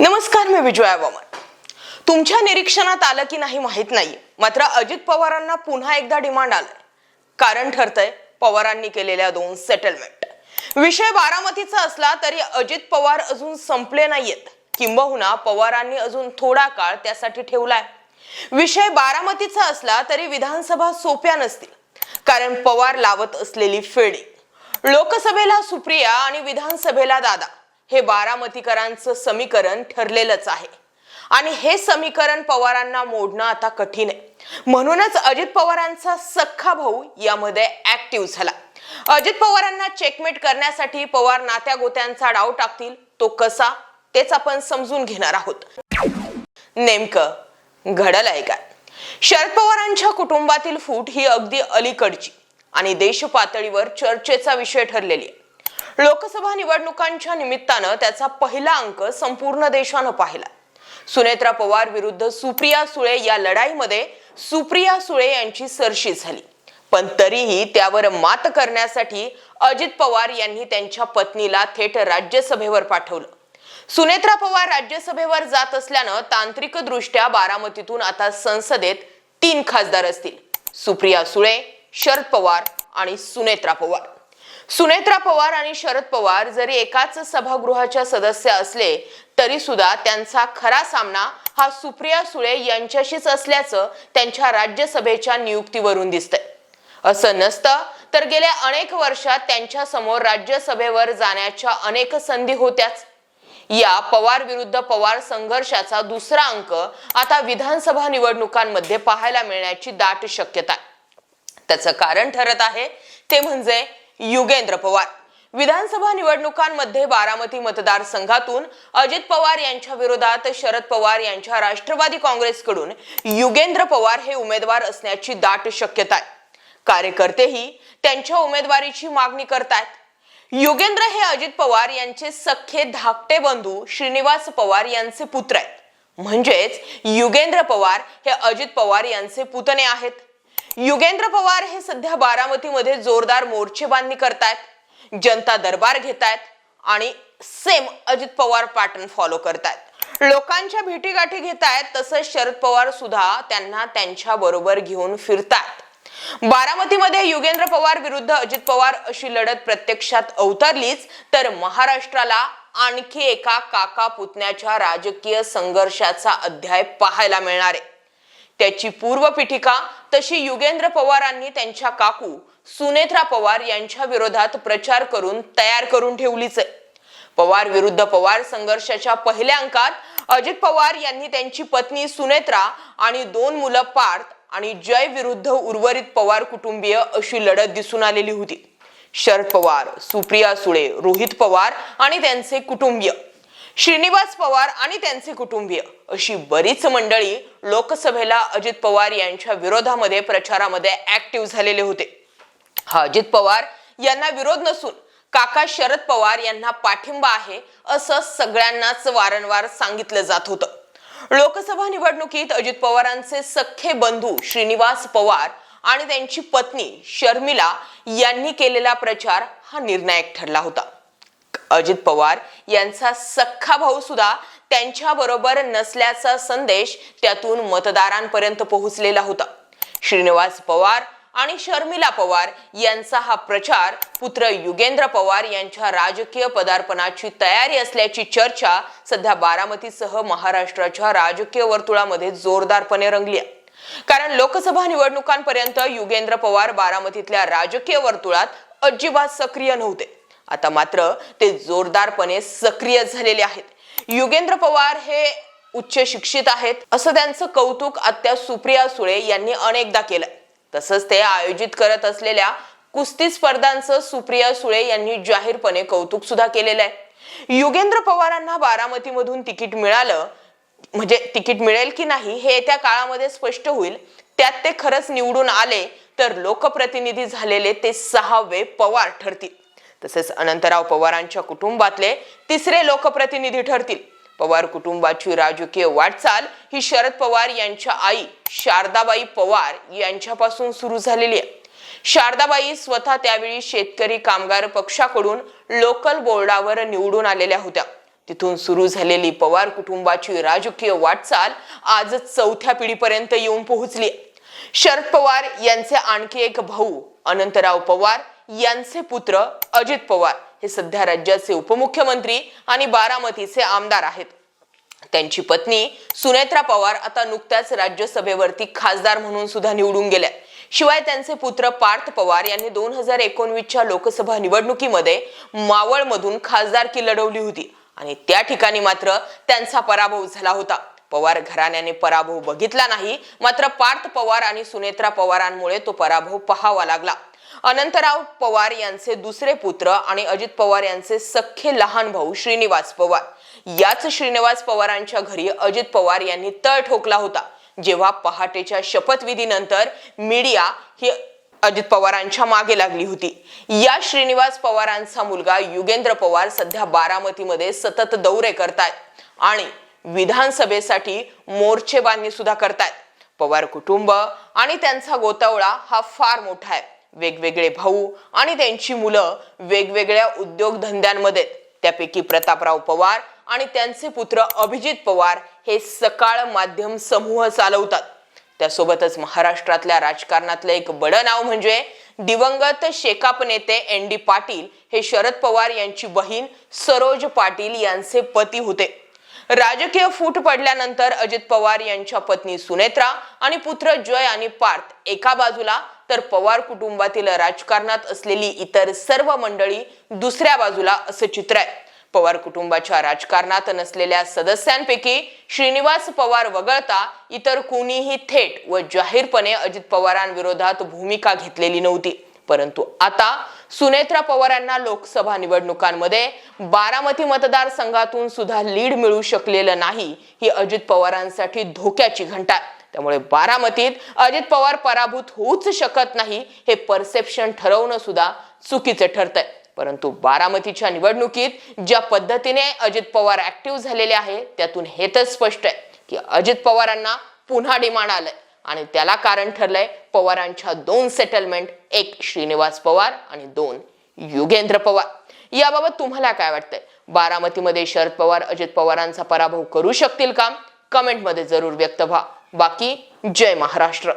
नमस्कार मी विजया वामन. तुमच्या निरीक्षणात आलं की नाही माहीत नाही मात्र अजित पवारांना पुन्हा एकदा डिमांड आलाय. कारण ठरतंय पवारांनी केलेल्या दोन सेटलमेंट विषय बारामतीचा असला तरी अजित पवार अजून संपले नाहीयेत. किंबहुना पवारांनी अजून थोडा काळ त्यासाठी ठेवलाय. विषय बारामतीचा असला तरी विधानसभा सोप्या नसतील. कारण पवार लावत असलेली फेडी. लोकसभेला सुप्रिया आणि विधानसभेला दादा. हे बारामतीकरांचं समीकरण ठरलेलंच आहे. आणि हे समीकरण पवारांना मोडणं आता कठीण आहे. म्हणूनच अजित पवारांचा सख्खा भाऊ यामध्ये ऍक्टिव्ह झाला. अजित पवारांना चेकमेट करण्यासाठी पवार नात्या गोत्यांचा डाव टाकतील तो कसा तेच आपण समजून घेणार आहोत. नेमकं घडलंय काय? शरद पवारांच्या कुटुंबातील फूट ही अगदी अलीकडची आणि देश पातळीवर चर्चेचा विषय ठरलेली आहे. लोकसभा निवडणुकांच्या निमित्तानं त्याचा पहिला अंक संपूर्ण देशानं पाहिला. सुनेत्रा पवार विरुद्ध सुप्रिया सुळे या लढाईमध्ये सुप्रिया सुळे यांची सरशी झाली. पण तरीही त्यावर मात करण्यासाठी अजित पवार यांनी त्यांच्या पत्नीला थेट राज्यसभेवर पाठवलं. सुनेत्रा पवार राज्यसभेवर जात असल्यानं तांत्रिकदृष्ट्या बारामतीतून आता संसदेत तीन खासदार असतील. सुप्रिया सुळे शरद पवार आणि सुनेत्रा पवार. सुनेत्रा पवार आणि शरद पवार जरी एकाच सभागृहाच्या सदस्य असले तरी सुद्धा त्यांचा खरा सामना हा सुप्रिया सुळे यांच्याशीच असल्याचं त्यांच्या राज्यसभेच्या नियुक्तीवरून दिसतंय. असं नसतं तर गेल्या अनेक वर्षात त्यांच्यासमोर राज्यसभेवर जाण्याच्या अनेक संधी होत्याच. या पवार विरुद्ध पवार संघर्षाचा दुसरा अंक आता विधानसभा निवडणुकांमध्ये पाहायला मिळण्याची दाट शक्यता त्याचं कारण ठरत आहे ते म्हणजे युगेंद्र पवार. विधानसभा निवडणुकांमध्ये बारामती मतदारसंघातून अजित पवार यांच्या विरोधात शरद पवार यांच्या राष्ट्रवादी काँग्रेसकडून युगेंद्र पवार हे उमेदवार असण्याची दाट शक्यता आहे. कार्यकर्तेही त्यांच्या उमेदवारीची मागणी करतायत. युगेंद्र हे अजित पवार यांचे सख्खे धाकटे बंधू श्रीनिवास पवार यांचे पुत्र आहेत. म्हणजेच युगेंद्र पवार हे अजित पवार यांचे पुतणे आहेत. युगेंद्र पवार हे सध्या बारामतीमध्ये जोरदार मोर्चेबांधणी करतायत जनता दरबार घेतायत आणि same Ajit Pawar pattern follow करतायत. लोकांच्या भेटीगाठी घेतायत तसंच शरद पवार सुद्धा त्यांना त्यांच्या बरोबर घेऊन फिरतायत. बारामतीमध्ये युगेंद्र पवार विरुद्ध अजित पवार अशी लढत प्रत्यक्षात अवतरलीच तर महाराष्ट्राला आणखी एका काका पुतण्याच्या राजकीय संघर्षाचा अध्याय पाहायला मिळणार आहे. त्याची पूर्वपीठिका तशी युगेंद्र पवारांनी त्यांच्या काकू सुनेत्रा पवार यांच्या विरोधात प्रचार करून तयार करून ठेवलीच आहे. पवार विरुद्ध पवार संघर्षाच्या पहिल्या अंकात अजित पवार यांनी त्यांची पत्नी सुनेत्रा आणि दोन मुलं पार्थ आणि जय विरुद्ध उर्वरित पवार कुटुंबीय अशी लढत दिसून आलेली होती. शरद पवार सुप्रिया सुळे रोहित पवार आणि त्यांचे कुटुंबीय. श्रीनिवास पवार आणि त्यांचे कुटुंबीय. अशी बरीच मंडळी लोकसभेला अजित पवार यांच्या विरोधामध्ये प्रचारामध्ये ऍक्टिव्ह झालेले होते. हा अजित पवार यांना विरोध नसून काका शरद पवार यांना पाठिंबा आहे असं सगळ्यांनाच वारंवार सांगितलं जात होतं. लोकसभा निवडणुकीत अजित पवारांचे सख्खे बंधू श्रीनिवास पवार आणि त्यांची पत्नी शर्मिला यांनी केलेला प्रचार हा निर्णायक ठरला होता. अजित पवार यांचा सख्खा भाऊ सुद्धा त्यांच्या बरोबर नसल्याचा संदेश त्यातून मतदारांपर्यंत पोहोचलेला होता. श्रीनिवास पवार आणि शर्मिला पवार यांचा हा प्रचार पुत्र युगेंद्र पवार यांच्या राजकीय पदार्पणाची तयारी असल्याची चर्चा सध्या बारामतीसह महाराष्ट्राच्या राजकीय वर्तुळामध्ये जोरदारपणे रंगली आहे. कारण लोकसभा निवडणुकांपर्यंत युगेंद्र पवार बारामतीतल्या राजकीय वर्तुळात अजिबात सक्रिय नव्हते. आता मात्र ते जोरदारपणे सक्रिय झालेले आहेत. युगेंद्र पवार हे उच्च शिक्षित आहेत असं त्यांचं कौतुक आत्या सुप्रिया सुळे यांनी अनेकदा केलंय तसंच ते आयोजित करत असलेल्या कुस्ती स्पर्धांचं सुप्रिया सुळे यांनी जाहीरपणे कौतुक सुद्धा केलेलं आहे. युगेंद्र पवारांना बारामतीमधून तिकीट मिळालं म्हणजे तिकीट मिळेल की नाही हे येत्या काळामध्ये स्पष्ट होईल. त्यात ते खरंच निवडून आले तर लोकप्रतिनिधी झालेले ते सहावे पवार ठरतील. तसेच अनंतराव पवारांच्या कुटुंबातले तिसरे लोकप्रतिनिधी ठरतील. पवार कुटुंबाची राजकीय वाटचाल ही शरद पवार यांच्या आई शारदाबाई पवार यांच्यापासून सुरू झालेली आहे. शारदाबाई स्वतः त्यावेळी शेतकरी कामगार पक्षाकडून लोकल बोर्डावर निवडून आलेल्या होत्या. तिथून सुरू झालेली पवार कुटुंबाची राजकीय वाटचाल आज चौथ्या पिढीपर्यंत येऊन पोहोचली शरद पवार यांचे आणखी एक भाऊ अनंतराव पवार यांचे पुत्र अजित पवार हे सध्या राज्याचे उपमुख्यमंत्री आणि बारामतीचे आमदार आहेत. त्यांची पत्नी सुनेत्रा पवार आता नुकत्याच राज्यसभेवरती खासदार म्हणून सुद्धा निवडून गेल्या. शिवाय त्यांचे पुत्र पार्थ पवार यांनी दोन हजार एकोणवीसच्या लोकसभा निवडणुकीमध्ये मावळमधून खासदारकी लढवली होती आणि त्या ठिकाणी मात्र त्यांचा पराभव झाला होता. पवार घराण्याने पराभव बघितला नाही मात्र पार्थ पवार आणि सुनेत्रा पवारांमुळे तो पराभव पहावा लागला. अनंतराव पवार यांचे दुसरे पुत्र आणि अजित पवार यांचे सख्खे लहान भाऊ श्रीनिवास पवार. याच श्रीनिवास पवारांच्या घरी अजित पवार यांनी तळ ठोकला होता. जेव्हा पहाटेच्या शपथविधीनंतर मीडिया ही अजित पवारांच्या मागे लागली होती. या श्रीनिवास पवारांचा मुलगा युगेंद्र पवार सध्या बारामतीमध्ये सतत दौरे करतायत आणि विधानसभेसाठी मोर्चेबांधणी सुद्धा करतायत. पवार कुटुंब आणि त्यांचा गोतावळा हा फार मोठा आहे. वेगवेगळे भाऊ आणि त्यांची मुलं वेगवेगळ्या उद्योगधंद्यांमध्ये त्यापैकी प्रतापराव पवार आणि त्यांचे पुत्र अभिजित पवार हे सकाळ माध्यम समूह चालवतात. त्यासोबतच महाराष्ट्रातल्या राजकारणातलं एक बडं नाव म्हणजे दिवंगत शेकाप नेते एन डी पाटील हे शरद पवार यांची बहीण सरोज पाटील यांचे पती होते. राजकीय फूट पडल्यानंतर अजित पवार यांच्या पत्नी सुनेत्रा आणि पुत्र जय आणि पार्थ एका बाजूला तर पवार कुटुंबातील राजकारणात असलेली इतर सर्व मंडळी दुसऱ्या बाजूला असं चित्र आहे पवार कुटुंबाच्या राजकारणात नसलेल्या सदस्यांपैकी श्रीनिवास पवार वगळता इतर कोणीही थेट व जाहीरपणे अजित पवारांविरोधात भूमिका घेतलेली नव्हती परंतु आता सुनेत्रा पवारांना लोकसभा निवडणुकांमध्ये बारामती मतदारसंघातून सुद्धा लीड मिळू शकलेलं नाही ही अजित पवारांसाठी धोक्याची घंटा आहे. त्यामुळे बारामतीत अजित पवार पराभूत होऊच शकत नाही हे परसेप्शन ठरवणं सुद्धा चुकीचं ठरतंय. परंतु बारामतीच्या निवडणुकीत ज्या पद्धतीने अजित पवार ऍक्टिव्ह झालेले आहे त्यातून हे तर स्पष्ट आहे की अजित पवारांना पुन्हा डिमांड आलंय. आणि त्याला कारण ठरलंय पवारांच्या दोन सेटलमेंट एक श्रीनिवास पवार आणि दोन युगेंद्र पवार. याबाबत तुम्हाला काय वाटतंय? बारामतीमध्ये शरद पवार अजित पवारांचा पराभव करू शकतील का? कमेंटमध्ये जरूर व्यक्त व्हा. बाकी जय महाराष्ट्र.